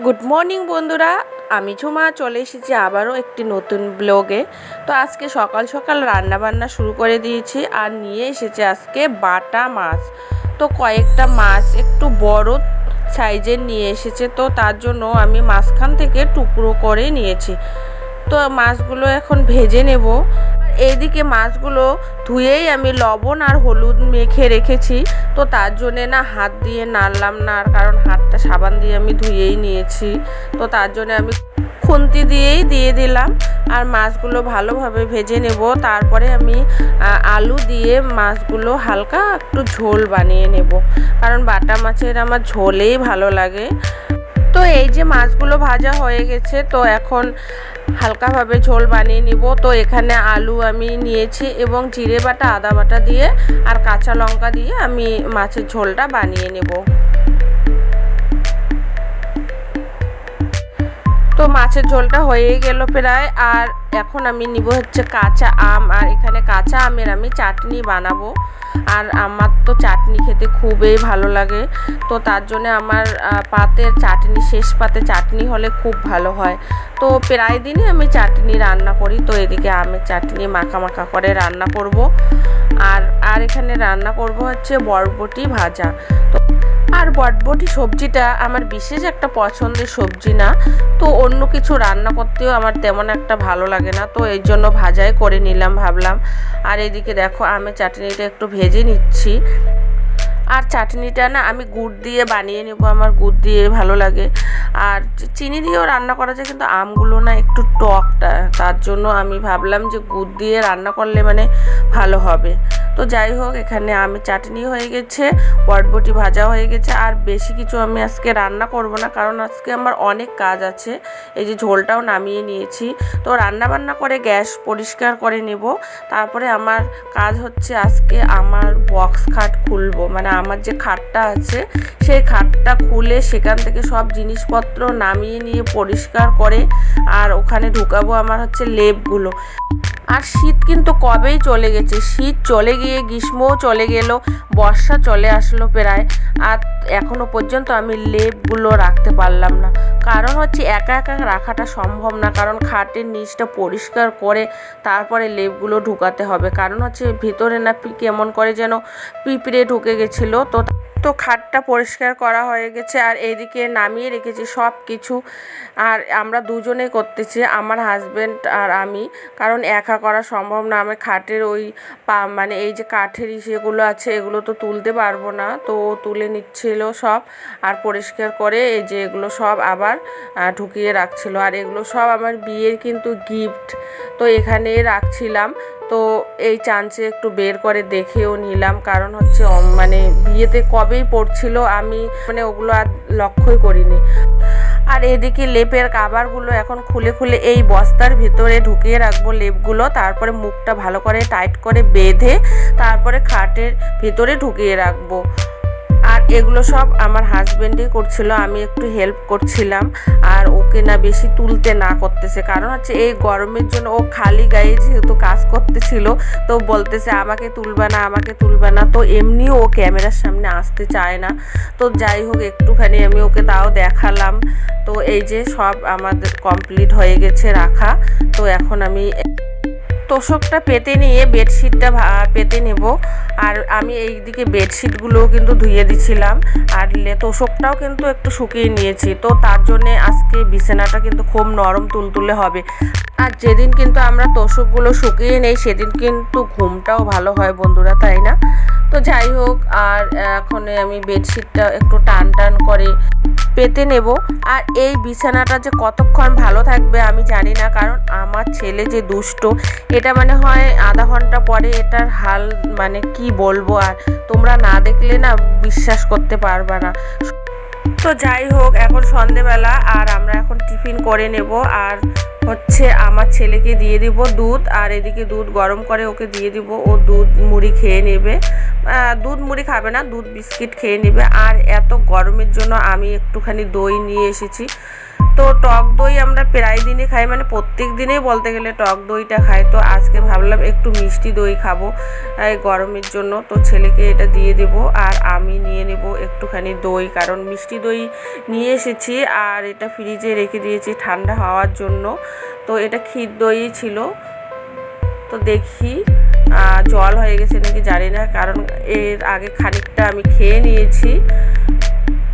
Good morning বন্ধুরা। আমি ঝুমা, চলে এসেছি আবারও একটি নতুন ব্লগে। তো আজকে সকাল সকাল রান্না বান্না শুরু করে দিয়েছি আর নিয়ে এসেছি আজকে বাটা মাছ। তো কয়েকটা মাছ একটু বড় সাইজের নিয়ে এসেছে, তো তার জন্য আমি মাঝখান থেকে টুকরো করে নিয়েছি। তো মাছগুলো এখন ভেজে নেব। এইদিকে মাছগুলো ধুয়েই আমি লবণ আর হলুদ মেখে রেখেছি। তো তার জন্যে না হাত দিয়ে নাড়লাম না, আর কারণ হাতটা সাবান দিয়ে আমি ধুয়েই নিয়েছি। তো তার জন্যে আমি খুন্তি দিয়েই দিয়ে দিলাম, আর মাছগুলো ভালোভাবে ভেজে নেব। তারপরে আমি আলু দিয়ে মাছগুলো হালকা একটু ঝোল বানিয়ে নেব। কারণ বাটা মাছের আমার ঝোলেই ভালো লাগে। তো এই যে মাছগুলো ভাজা হয়ে গেছে, তো এখন হালকাভাবে ঝোল বানিয়ে নিব। তো এখানে আলু আমি নিয়েছি এবং জিরে বাটা, আদা বাটা দিয়ে আর কাঁচা লঙ্কা দিয়ে আমি মাছের ঝোলটা বানিয়ে নেব। তো মাছের ঝোলটা হয়ে গেল প্রায়। আর এখন আমি নিব হচ্ছে কাঁচা আম, আর এখানে কাঁচা আমের আমি চাটনি বানাবো। আর আমার তো চাটনি খেতে খুবই ভালো লাগে। তো তার জন্য আমার পাতের চাটনি, শেষ পাতে চাটনি হলে খুব ভালো হয়। তো প্রায় দিনই আমি চাটনি রান্না করি। তো এদিকে আমের চাটনি মাখা মাখা করে রান্না করব। আর আর এখানে রান্না করব হচ্ছে বরবটি ভাজা। তো আর বটবটি সবজিটা আমার বিশেষ একটা পছন্দের সবজি না। তো অন্য কিছু রান্না করতেও আমার তেমন একটা ভালো লাগে না। তো এই জন্য ভাজাই করে নিলাম ভাবলাম। আর এদিকে দেখো, আমি চাটনিটা একটু ভেজে নিচ্ছি। আর চাটনিটা না আমি গুড় দিয়ে বানিয়ে নেব, আমার গুড় দিয়ে ভালো লাগে। আর চিনি দিয়েও রান্না করা যায়, কিন্তু আমগুলো না একটু টকটা। তার জন্য আমি ভাবলাম যে গুড় দিয়ে রান্না করলে মানে ভালো হবে। তো যাই হোক, এখানে আমি চাটনি হয়ে গেছে বটবটি ভাজা হয়ে গেছে, আর বেশি কিছু আমি আজকে রান্না করব না, কারণ আজকে আমার অনেক কাজ আছে। এই যে ঝোলটাও নামিয়ে নিয়েছি। তো রান্না বান্না করে গ্যাস পরিষ্কার করে নেব। তারপরে আমার কাজ হচ্ছে আজকে আমার বক্স খাট খুলবো। মানে আমার যে খাটটা আছে, সেই খাটটা খুলে সেখান থেকে সব জিনিসপত্র নামিয়ে নিয়ে পরিষ্কার করে আর ওখানে ঢুকাবো আমার হচ্ছে লেপগুলো। আর শীত কিন্তু কবেই চলে গেছে? শীত চলে গিয়ে গ্রীষ্মও চলে গেল বর্ষা চলে আসলো প্রায়। আর এখনও পর্যন্ত আমি লেপগুলো রাখতে পারলাম না। কারণ হচ্ছে একা একা রাখাটা সম্ভব না। কারণ খাটের নিচটা পরিষ্কার করে তারপরে লেপগুলো ঢুকাতে হবে। কারণ হচ্ছে ভিতরে না কেমন করে যেন পিঁপড়ে ঢুকে গেছিল। তো তো খাটটা পরিষ্কার করা হয়ে গেছে আর এইদিকে নামিয়ে রেখেছি সব কিছু আর আমরা দুজনেই করতেছি, আমার হাজব্যান্ড আর আমি। কারণ একা করা সম্ভব না। আমি খাটের ওই মানে এই যে কাঠের ইসেগুলো আছে, এগুলো তো তুলতে পারব না। তো তুলে নিচ্ছিল সব আর পরিষ্কার করে এই যে এগুলো সব আবার ঢুকিয়ে রাখছিল। আর এগুলো সব আমার বিয়ের কিন্তু গিফট তো এখানে রাখছিলাম। তো এই চান্সে একটু বের করে দেখেও নিলাম। কারণ হচ্ছে মানে বিয়েতে কবেই পড়ছিল আমি মানে ওগুলো আর লক্ষ্যই করিনি। আর এদিকে লেপের কাবারগুলো এখন খুলে খুলে এই বস্তার ভিতরে ঢুকিয়ে রাখব লেপগুলো। তারপরে মুখটা ভালো করে টাইট করে বেঁধে তারপরে খাটের ভিতরে ঢুকিয়ে রাখব। আর এগুলো সব আমার হাজব্যান্ডই করছিল, আমি একটু হেল্প করছিলাম। আর ওকে না বেশি তুলতে না করতেছে। কারণ হচ্ছে এই গরমের জন্য ও খালি গায়ে যেহেতু কাজ করতেছিল, তো বলতেছে আমাকে তুলবে না, আমাকে তুলবে না। তো এমনিও ও ক্যামেরার সামনে আসতে চায় না। তো যাই হোক, একটুখানি আমি ওকে তাও দেখালাম। তো এই যে সব আমাদের কমপ্লিট হয়ে গেছে রাখা। তো এখন আমি তোষকটা পেতে নিয়ে বেডশিটটা পেতে নেব। আর আমি এই দিকে বেডশিটগুলোও কিন্তু ধুয়ে দিছিলাম। আর তোষকটাও কিন্তু একটু শুকিয়ে নিয়েছি। তো তার জন্যে আজকে বিছানাটা কিন্তু খুব নরম তুলতুলে হবে। আর যেদিন কিন্তু আমরা তোষকগুলো শুকিয়ে নেই, সেদিন কিন্তু ঘুমটাও ভালো হয় বন্ধুরা, তাই না? তো যাই হোক, আর এখন আমি বেডশিটটা একটু টান টান করে পেতে নেব। আর এই বিছানাটা যে কতক্ষণ ভালো থাকবে আমি জানি না, কারণ আমার ছেলে যে দুষ্ট এটা মানে হয় আধা ঘণ্টা পরে এটার হাল মানে কি বলব আর তোমরা না দেখলে না বিশ্বাস করতে পারবে না। তো যাই হোক, এখন সন্ধেবেলা আর আমরা এখন টিফিন করে নেব আর হচ্ছে আমার ছেলেকে দিয়ে দিব দুধ আর এদিকে দুধ গরম করে ওকে দিয়ে দিব। ও দুধ মুড়ি খেয়ে নেবে। দুধ মুড়ি খাবে না, দুধ বিস্কিট খেয়ে নেবে। আর এত গরমের জন্য আমি একটুখানি দই নিয়ে এসেছি। তো টক দই আমরা প্রায় দিনই খাই মানে প্রত্যেক দিনেই বলতে গেলে টক দইটা খাই। তো আজকে ভাবলাম একটু মিষ্টি দই খাব, এই গরমের জন্য। তো ছেলেকে এটা দিয়ে দেবো আর আমি নিয়ে নেব একটুখানি দই, কারণ মিষ্টি দই নিয়ে এসেছি আর এটা ফ্রিজে রেখে দিয়েছি ঠান্ডা হওয়ার জন্য। তো এটা ক্ষীর দই ছিল। তো দেখি জল হয়ে গেছে নাকি জানি না, কারণ এর আগে খানিকটা আমি খেয়ে নিয়েছি।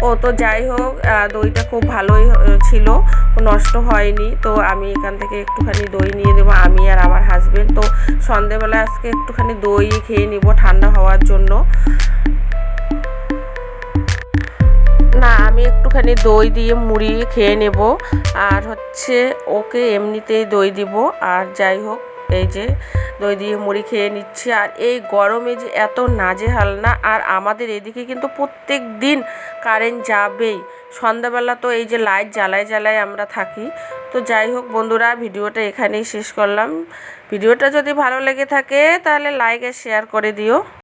ও তো যাই হোক দইটা খুব ভালোই ছিল। নষ্ট হয়নি। তো আমি এখান থেকে একটুখানি দই নিয়ে দেবো আমি আর আমার হাজবেন্ড তো সন্ধেবেলা আজকে একটুখানি দই খেয়ে নিব ঠান্ডা হওয়ার জন্য। না, আমি একটুখানি দই দিয়ে মুড়ি খেয়ে নেব। আর হচ্ছে, ওকে এমনিতেই দই দিব। আর যাই হোক, এই যে দই দিয়ে মুড়ি খেয়ে নিচ্ছি। আর এই গরমে যে এত নাজেহাল না, আর আমাদের এদিকে কিন্তু প্রত্যেক দিন কারেন্ট যাবেই। সন্ধ্যাবেলা তো এই যে লাইট জ্বালায় জ্বালায় আমরা থাকি। তো যাই হোক বন্ধুরা, ভিডিওটা এখানেই শেষ করলাম। ভিডিওটা যদি ভালো লেগে থাকে, তাহলে লাইক আর শেয়ার করে দিও।